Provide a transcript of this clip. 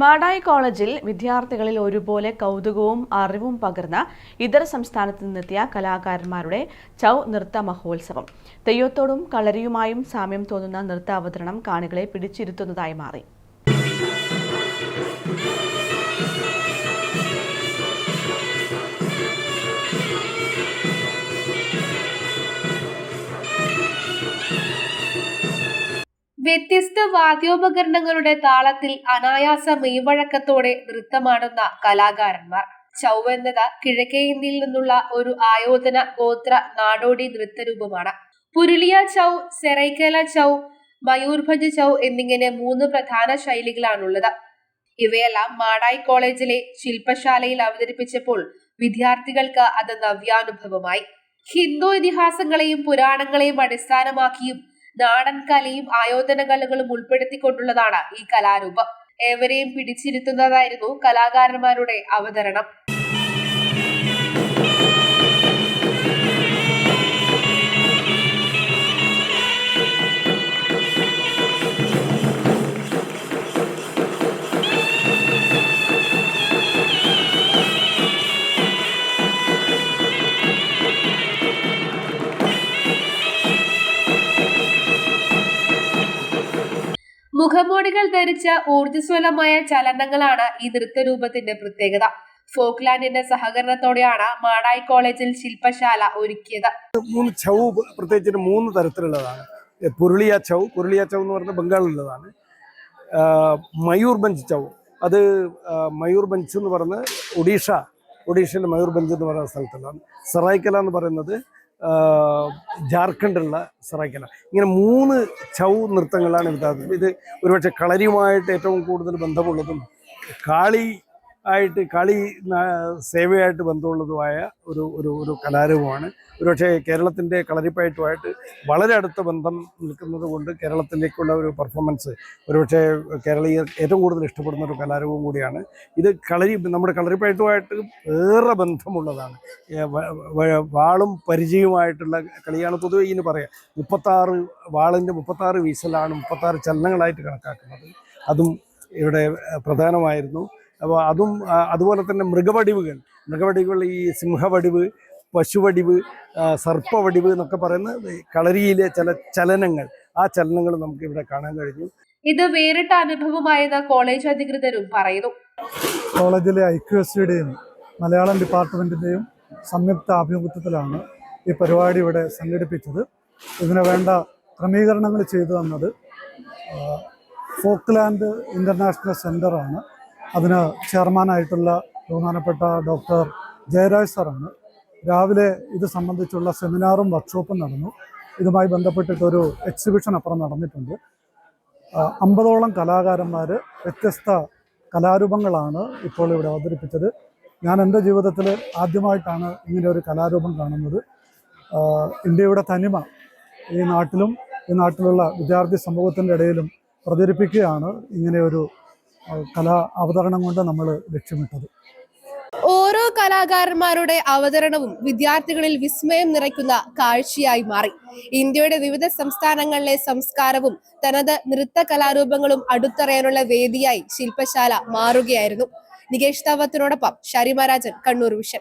മാടായി കോളേജിൽ വിദ്യാർത്ഥികളിൽ ഒരുപോലെ കൗതുകവും അറിവും പകർന്ന ഇതര സംസ്ഥാനത്ത് നിന്നെത്തിയ കലാകാരന്മാരുടെ ചൗ നൃത്ത മഹോത്സവം. തെയ്യത്തോടും കളരിയുമായും സാമ്യം തോന്നുന്ന നൃത്ത അവതരണം കാണികളെ പിടിച്ചിരുത്തുന്നതായി മാറി. വ്യത്യസ്ത വാദ്യോപകരണങ്ങളുടെ താളത്തിൽ അനായാസ മെയ്വഴക്കത്തോടെ നൃത്തമാടുന്ന കലാകാരന്മാർ. ചൗ കിഴക്കേ ഇന്ത്യയിൽ നിന്നുള്ള ഒരു ആയോധന ഗോത്ര നാടോടി നൃത്തരൂപമാണ്. പുരുളിയ ചൗ സെറൈക്കല ചൗ മയൂർഭജ ചൗ എന്നിങ്ങനെ മൂന്ന് പ്രധാന ശൈലികളാണുള്ളത്. ഇവയെല്ലാം മാടായി കോളേജിലെ ശില്പശാലയിൽ അവതരിപ്പിച്ചപ്പോൾ വിദ്യാർത്ഥികൾക്ക് അത് നവ്യാനുഭവമായി. ഹിന്ദു ഇതിഹാസങ്ങളെയും പുരാണങ്ങളെയും അടിസ്ഥാനമാക്കിയും നാടൻ കലയും ആയോധന കലകളും ഉൾപ്പെടുത്തിക്കൊണ്ടുള്ളതാണ് ഈ കലാരൂപം. ഏവരെയും പിടിച്ചിരുത്തുന്നതായിരുന്നു കലാകാരന്മാരുടെ അവതരണം. മുഖമൂടികൾ ധരിച്ച ഊർജസ്വലമായ ചലനങ്ങളാണ് ഈ നൃത്ത രൂപത്തിന്റെ പ്രത്യേകത. ഫോക്ലാൻഡിന്റെ സഹകരണത്തോടെയാണ് മാടായി കോളേജിൽ ശില്പശാല ഒരുക്കിയത്. മൂന്ന് ചൗ പ്രത്യേകിച്ചിട്ട് മൂന്ന് തരത്തിലുള്ളതാണ്. പുരുളിയ ചൗ പുരുളിയ ചൗ എന്ന് പറഞ്ഞ ബംഗാളിലുള്ളതാണ്. മയൂർബഞ്ച് ചൗ അത് മയൂർബഞ്ച് എന്ന് പറയുന്നത് ഒഡീഷ ഒഡീഷയിലെ മയൂർബഞ്ച് എന്ന് പറയുന്ന സ്ഥലത്തുള്ളതാണ്. സറായ്ക്കല എന്ന് പറയുന്നത് ആ, ജാർഖണ്ഡിലുള്ള സറായ്ക്കല ഇങ്ങനെ മൂന്ന് ചൗ നൃത്തങ്ങളാണ് ഇത് ഇത് ഒരുപക്ഷെ കളരിയുമായിട്ട് ഏറ്റവും കൂടുതൽ ബന്ധമുള്ളതും കാളി ആയിട്ട് കളി സേവയായിട്ട് ബന്ധമുള്ളതുമായ ഒരു ഒരു ഒരു കലാരൂപമാണ്. ഒരുപക്ഷെ കേരളത്തിന്റെ കളരിപ്പയറ്റുമായിട്ട് വളരെ അടുത്ത ബന്ധം നിൽക്കുന്നത് കൊണ്ട് കേരളത്തിലേക്കുള്ള ഒരു പെർഫോമൻസ് ഒരുപക്ഷെ കേരളീയർ ഏറ്റവും കൂടുതൽ ഇഷ്ടപ്പെടുന്ന ഒരു കലാരൂപം കൂടിയാണ്. ഇത് കളരി നമ്മുടെ കളരിപ്പയറ്റുമായിട്ട് ഏറെ ബന്ധമുള്ളതാണ്. വാളും പരിചയവുമായിട്ടുള്ള കളിയാണ് പൊതുവെ ഇതിന് പറയാം. മുപ്പത്താറ് വാളിന്റെ മുപ്പത്താറ് വീശലാണ് മുപ്പത്താറ് ചലനങ്ങളായിട്ട് കണക്കാക്കുന്നത്. അതും ഇവിടെ പ്രധാനമായിരുന്നു. അപ്പോൾ അതും അതുപോലെ തന്നെ മൃഗവടിവുകൾ. മൃഗവടിവുകൾ ഈ സിംഹവടിവ് പശുവടിവ് സർപ്പവടിവ് എന്നൊക്കെ പറയുന്ന കളരിയിലെ ചില ചലനങ്ങൾ. ആ ചലനങ്ങൾ നമുക്ക് ഇവിടെ കാണാൻ കഴിഞ്ഞു. ഇത് വേറിട്ട അനുഭവമായെന്ന് കോളേജ് അധികൃതരും പറയുന്നു. കോളേജിലെ ഐ എസ് സിയുടെയും മലയാളം ഡിപ്പാർട്ട്മെന്റിന്റെയും സംയുക്ത ആഭിമുഖ്യത്തിലാണ് ഈ പരിപാടി ഇവിടെ സംഘടിപ്പിച്ചത്. ഇതിന് വേണ്ട ക്രമീകരണങ്ങൾ ചെയ്തു തന്നത് ഫോക്ലാൻഡ് ഇന്റർനാഷണൽ സെന്ററാണ്. സെന്ററാണ് അതിന് ചെയർമാനായിട്ടുള്ള ബഹുമാനപ്പെട്ട ഡോക്ടർ ജയരാജ് സാറാണ്. രാവിലെ ഇത് സംബന്ധിച്ചുള്ള സെമിനാറും വർക്ക്ഷോപ്പും നടന്നു. ഇതുമായി ബന്ധപ്പെട്ടിട്ടൊരു എക്സിബിഷൻ അപ്പുറം നടന്നിട്ടുണ്ട്. അമ്പതോളം കലാകാരന്മാർ വ്യത്യസ്ത കലാരൂപങ്ങളാണ് ഇപ്പോൾ ഇവിടെ അവതരിപ്പിച്ചത്. ഞാൻ എന്റെ ജീവിതത്തിൽ ആദ്യമായിട്ടാണ് ഇങ്ങനെ ഒരു കലാരൂപം കാണുന്നത്. ഇന്ത്യയുടെ തനിമ ഈ നാട്ടിലും ഈ നാട്ടിലുള്ള വിദ്യാർത്ഥി സമൂഹത്തിന്റെ ഇടയിലും പ്രചരിപ്പിക്കുകയാണ് ഇങ്ങനെ ഒരു ആ, കലാ അവതരണം കൊണ്ട് നമ്മൾ ലക്ഷ്യമിട്ടത്. ഓരോ കലാകാരന്മാരുടെ അവതരണവും വിദ്യാർത്ഥികളിൽ വിസ്മയം നിറയ്ക്കുന്ന കാഴ്ചയായി മാറി. ഇന്ത്യയുടെ വിവിധ സംസ്ഥാനങ്ങളിലെ സംസ്കാരവും തനത് നൃത്ത കലാരൂപങ്ങളും അടുത്തറിയാനുള്ള വേദിയായി ശില്പശാല മാറുകയായിരുന്നു. നികേഷ് താവത്തിനോടൊപ്പം ഷരിമരാജൻ കണ്ണൂർ വിഷൻ.